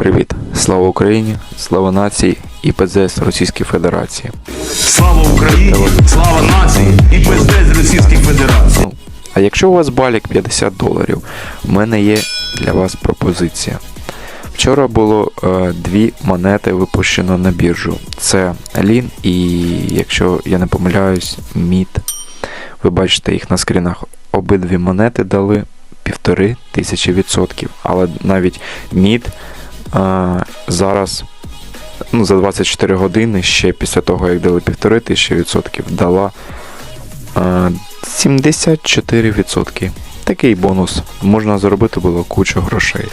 Привіт! Слава Україні! Слава нації і ПЗС Російської Федерації. Слава Україні, слава нації і пиздець Російській Федерації. Ну, а якщо у вас балік 50 доларів, в мене є для вас пропозиція. Вчора було е, дві монети випущено на біржу. Це Лін і, якщо я не помиляюсь, Мід. Ви бачите їх на скрінах. Обидві монети дали півтори тисячі відсотків. Але навіть Мід зараз ну, за 24 години ще після того, як дали півтори тисячі відсотків, дала е, 74%. Такий бонус. Можна заробити було кучу грошей.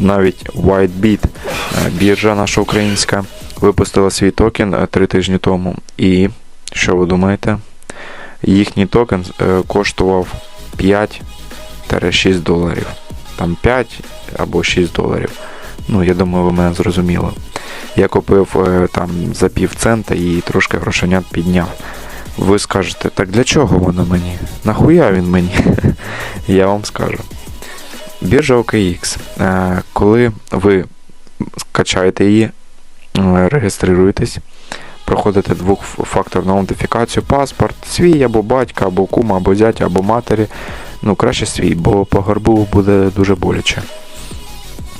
Навіть WhiteBit, е, біржа наша українська, випустила свій токен 3 тижні тому. І що ви думаєте? Їхній токен е, коштував 5-6 доларів. Там 5 або 6 доларів. Ну, я думаю, ви мене зрозуміли. Я купив е, там за пів цента і трошки грошенят підняв. Ви скажете, так для чого воно мені? Нахуя він мені? Я вам скажу. Біржа OKX. Е, Коли ви качаєте її, е, реєструєтесь, проходите двохфакторну аутентифікацію, паспорт, свій або батька, або кума, або зятя, або матері. Ну, краще свій, бо по горбу буде дуже боляче.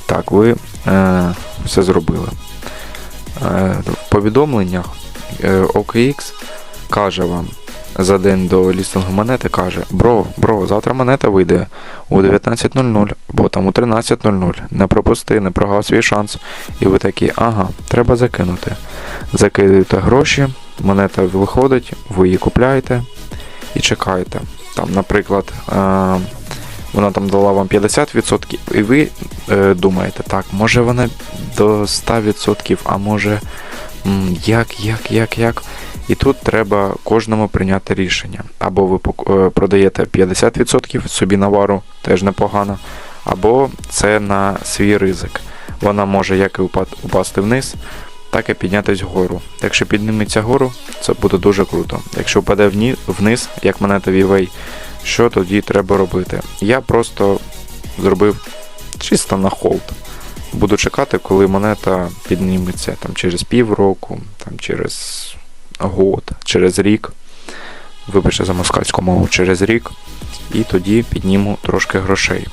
Так, ви все зробили. Е, в повідомленнях е, OKX каже вам за день до лістингу монети, каже: Бро, бро, завтра монета вийде у 19.00 або там у 13.00. Не пропусти, не прогав свій шанс. І ви такі, ага, треба закинути. Закидуєте гроші, монета виходить, ви її купляєте і чекаєте. Там, наприклад, е- вона там дала вам 50%, і ви е, думаєте, так, може вона до 100%, а може м, як, як, як, як. І тут треба кожному прийняти рішення. Або ви е, продаєте 50% собі навару, теж непогано, або це на свій ризик. Вона може як і упасти вниз, так і піднятись вгору. Якщо підніметься вгору, це буде дуже круто. Якщо впаде вниз, як монета VWay, що тоді треба робити? Я просто зробив чисто на холд. Буду чекати, коли монета підніметься там, через півроку, там, через год, через рік. Вибачте за москальську мову, через рік. І тоді підніму трошки грошей.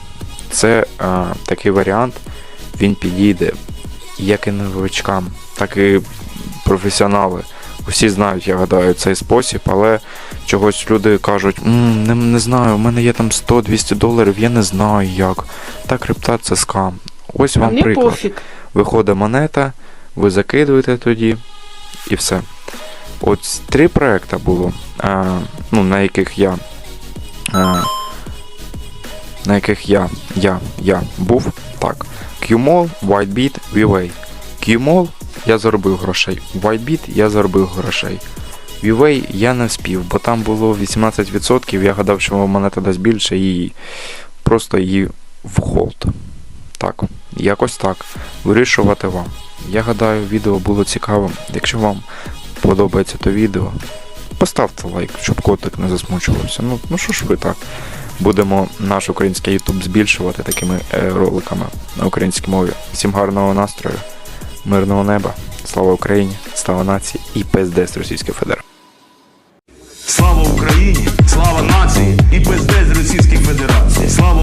Це а, такий варіант, він підійде як і новичкам, так і професіонали. Усі знають, я гадаю, цей спосіб, але чогось люди кажуть, «М, не, не знаю, у мене є там 100-200 доларів, я не знаю як. Та крипта це скам. Ось вам мені приклад. пофіг. Виходить монета, ви закидуєте тоді і все. От три проекти було, а, ну, на яких я. А, на яких я, я, я був. Так. QMall, WhiteBit, VWay. QMall я заробив грошей. WhiteBit я заробив грошей. VWay я не вспів, бо там було 18%, я гадав, що монета дасть більше і просто її в холд. Так, якось так. Вирішувати вам. Я гадаю, відео було цікавим. Якщо вам подобається то відео, поставте лайк, щоб котик не засмучувався. Ну, ну що ж ви так? Будемо наш український YouTube збільшувати такими е, роликами на українській мові. Всім гарного настрою, мирного неба, слава Україні, слава нації і пиздець Російської Федерації.